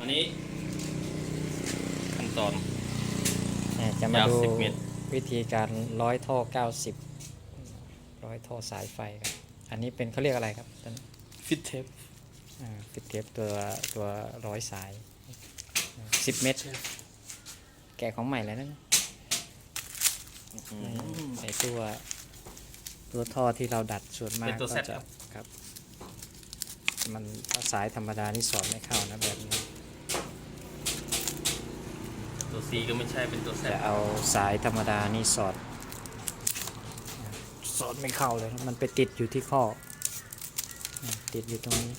อันนี้ขั้นตอนเนี่ยจะมายาวดู10เมตรวิธีการร้อยท่อ 90 ร้อยท่อสายไฟครับ อันนี้เป็นเขาเรียกอะไรครับต้นฟิตเทปอ่าฟิตเทปตัวตัวร้อยสาย 10 เมตร แกะของใหม่แล้วนะไอตัว ตัวท่อที่เราดัดส่วนมากเป็นตัวก็แซดจะครับ ครับ มันถ้าสายธรรมดานี่สอดไม่เข้านะแบบนี้ ตัวซีก็ไม่ใช่เป็นตัวแซจะดเอาสายธรรมดานี่สอด สอดไม่เข้าเลยมันไปติดอยู่ที่ข้อ ติดอยู่ตรงนี้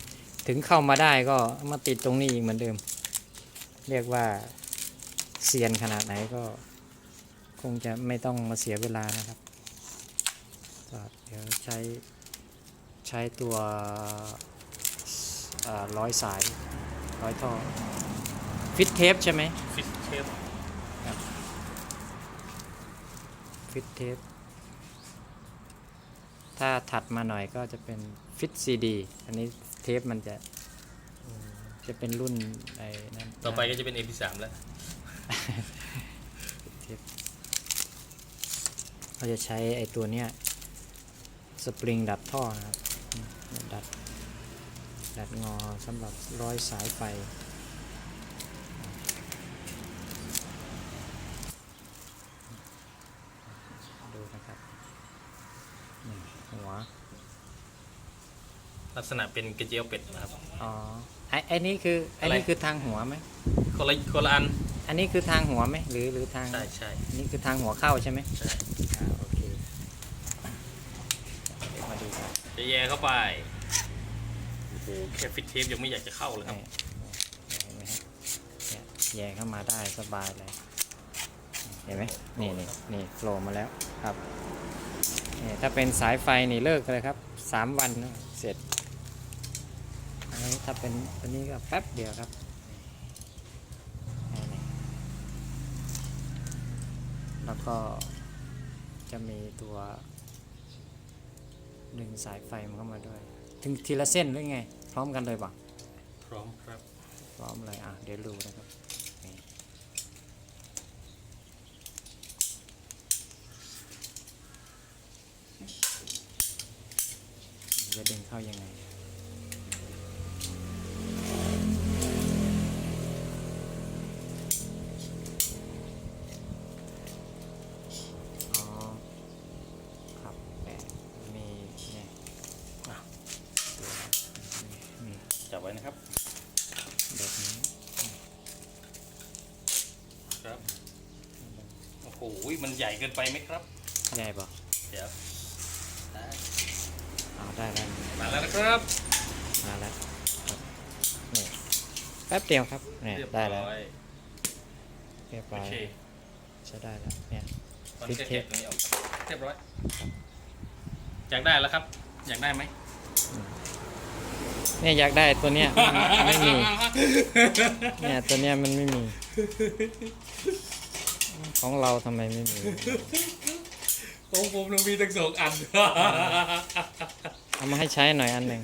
ถึงเข้ามาได้ก็มาติดตรงนี้อีกเหมือนเดิม เรียกว่าเซียนขนาดไหนก็ คงจะไม่ต้องมาเสียเวลานะครับก็เดี๋ยวใช้ใช้ตัวเอ่อร้อยสายร้อยท่อ ฟิตเทปใช่ไหมฟิตเทปฟิตเทปถ้าถัดมาหน่อยก็จะเป็นฟิตซีดีอันนี้เทปมันจะอืมจะเป็นรุ่นไอ้นั่นต่อไปก็จะเป็น MP3 แล้วเทปเราจะใช้ไอ้ตัวเนี้ยสปริงดัดท่อนะครับอืมดัดดัดงอสำหรับร้อยสายไฟ ดูนะครับนี่หัว ลักษณะเป็นกระเจียวเป็ดนะครับ อ๋อไอ้ไอ้นี่คือไอ้อะไรนี่คือทางหัวไหมคนละคนละอัน อันนี้คือทางหัวไหมหรือหรือทางใช่ใช่อันนี่คือทางหัวเข้าใช่ไหมใช่อ่าโอเคเดี๋ยวมาดูกันจะแย่เข้าไปโอ้โหแค่ฟิตเทปยังไม่อยากจะเข้าเลยครับนี่เห็นไหมฮะเนี่ยแย่เข้ามาได้สบายเลย เห็นไหมนี่นี่นี่โผล่มาแล้วครับนี่ถ้าเป็นสายไฟนี่เลิกเลยครับสามวันนะเสร็จอันนี้ ถ้าเป็นอันนี้ก็แป๊บเดียวครับนี่นี่แล้วก็จะมีตัวดึงสายไฟมันเข้ามาด้วย ถึงทีละเส้นหรือไง พร้อมกันเลยป่ะพร้อมครับ พร้อมเลยอะเดี๋ยวดูนะครับนี่จะดึงเข้ายังไง อ๋อ ครับแปะมีเนี่ยอะตัวนี่ จับไว้นะครับแบบนี้ครับโอ้โหมันใหญ่เกินไปไหมครับใหญ่ป่ะเดี๋ยวเอาได้แล้วมาแล้วนะครับมาแล้วครับนี่แป๊บเดียวครับเนี่ยเรียบได้แล้วร้อยเรียบโอร้อยเคใช้ได้แล้วเนี่ย ตอนฟิตแค่เทเก็ปบตรงนี้ออกเรียบร้อยอยากได้แล้วครับ อยากได้ไหม เนี่ยอยากได้ตัวเนี้ยมันไม่มีเนี่ยตัวเนี้ยมันไม่มี ของเราทำไมไม่มีของผมเรามีตั้งสองอัน เอามาให้ใช้หน่อยอันหนึ่ง